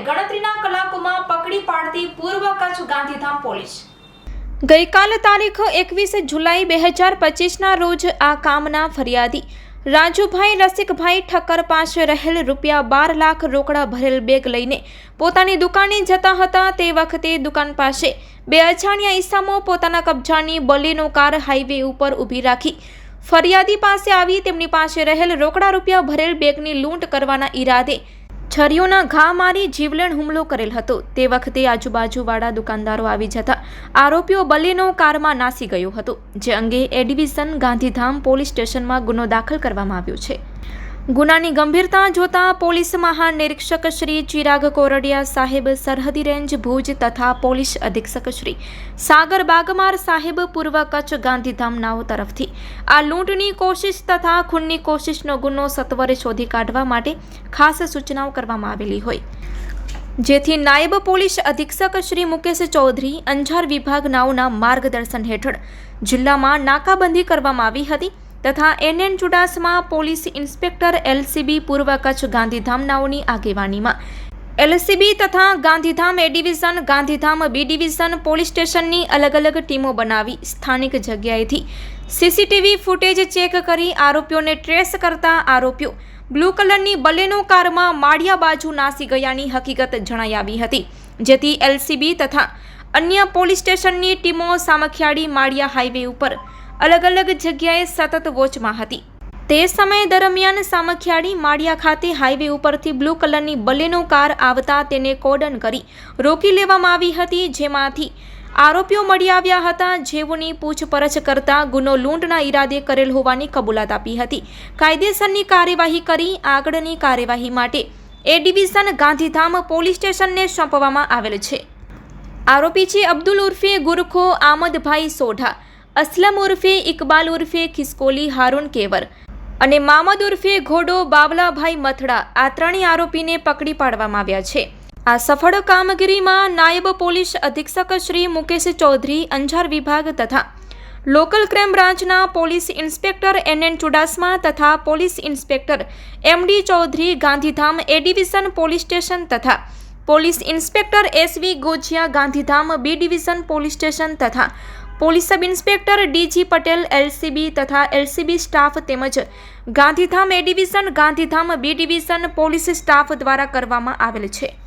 ગણતરીના કલાકોમાં પકડી પાડતી પૂર્વ કચ્છ ગાંધીધામ પોલીસ. ગઈકાલ તારીખ એકવીસ જુલાઈ બે હજાર પચીસના રોજ આ કામના ફરિયાદી રાજુભાઈ રસિકભાઈ ઠક્કર પાસે રહેલ રૂપિયા બાર લાખ રોકડા ભરેલ બેગ લઈને પોતાની દુકાને જતા હતા તે વખતે દુકાન પાસે બે અજાણ્યા ઈસામો પોતાના કબજાની બલીનો કાર હાઈવે ઉપર ઊભી રાખી ફરિયાદી પાસે આવી તેમની પાસે રહેલ રોકડા રૂપિયા ભરેલ બેગની લૂંટ કરવાના ઈરાદે છરીઓના ઘા મારી જીવલેણ હુમલો કરેલ હતો. તે વખતે આજુબાજુવાળા દુકાનદારો આવી જતા આરોપીઓ બલેનો કારમાં નાસી ગયો હતો, જે અંગે એ ડિવિઝન ગાંધીધામ પોલીસ સ્ટેશનમાં ગુનો દાખલ કરવામાં આવ્યો છે. ગુનાની ગંભીરતા જોતા પોલીસ મહાનિરીક્ષક શ્રી ચિરાગ કોરડિયા સાહેબ સરહદી રેન્જ ભુજ તથા પોલીસ અધિક્ષક શ્રી સાગર બાગમાર સાહેબ પૂર્વ કચ્છ ગાંધીધામ નાઓ તરફથી. આ લૂંટની કોશિશ તથા ખૂનની કોશિશનો ગુનો સત્વરે શોધી કાઢવા માટે ખાસ સૂચનાઓ કરવામાં આવેલી હોય. જેથી નાયબ પોલીસ અધિક્ષક શ્રી મુકેશ ચૌધરી અંજાર વિભાગ નાઓના માર્ગદર્શન હેઠળ જિલ્લામાં નાકાબંધી કરવામાં આવી હતી. તથા NN Chudasama police inspector LCB પૂર્વ કચ્છ ગાંધીધામનાઓની આગેવાનીમાં. એલસીબી તથા Gandhidham A division, Gandhidham B division police સ્ટેશનની અલગ અલગ ટીમો બનાવી સ્થાનિક જગ્યાએથી સીસીટીવી ફૂટેજ ચેક કરી આરોપીઓને ટ્રેસ કરતા આરોપીઓ બ્લુ કલરની બલેનો કારમાં માળિયા બાજુ નાસી ગયાની હકીકત જણાઈ આવી હતી. જેથી એલસીબી તથા અન્ય પોલીસ સ્ટેશનની ટીમો સામખિયાળી માળિયા હાઈવે ઉપર અલગ અલગ જગ્યાએ સતત વોચમાં હતી. તે સમય દરમિયાન સામખિયાળી માળિયા ખાતે હાઈવે ઉપરથી બ્લુ કલરની બલેનો કાર આવતા તેને કોડન કરી રોકી લેવામાં આવી હતી, જેમાંથી આરોપીઓ મળી આવ્યા હતા જેઓની પૂછપરછ કરતા ગુનો લૂંટના ઈરાદે કરેલ હોવાની કબૂલાત આપી હતી. કાયદેસરની કાર્યવાહી કરી, આગળની કાર્યવાહી માટે એ ડિવિઝન ગાંધીધામ પોલીસ સ્ટેશનને સોંપવામાં આવેલ છે. આરોપી છે અબ્દુલ ઉર્ફે ગુરખો આમદભાઈ સોઢા. અસલમ ઉર્ફે ઇકબાલ ઉર્ફે ખિસકોલી હારૂન કેવર અને મામદ ઉર્ફે ઘોડો બાવલાભાઈ મથડા આ ત્રણેય આરોપીને પકડી પાડવામાં આવ્યા છે. આ સફળ કામગીરીમાં નાયબ પોલીસ અધિક્ષક શ્રી મુકેશ ચૌધરી, અંજાર વિભાગ તથા લોકલ ક્રાઇમ બ્રાન્ચના police inspector N N Chudasama તથા police inspector M D Chaudhary, Gandhidham A division police station તથા police inspector SV Gojiya, Gandhidham B division police station તથા police sub inspector DG Patel, LCB તથા LCB staff તેમજ Gandhidham A division, Gandhidham B division police staff દ્વારા કરવામાં આવેલ છે.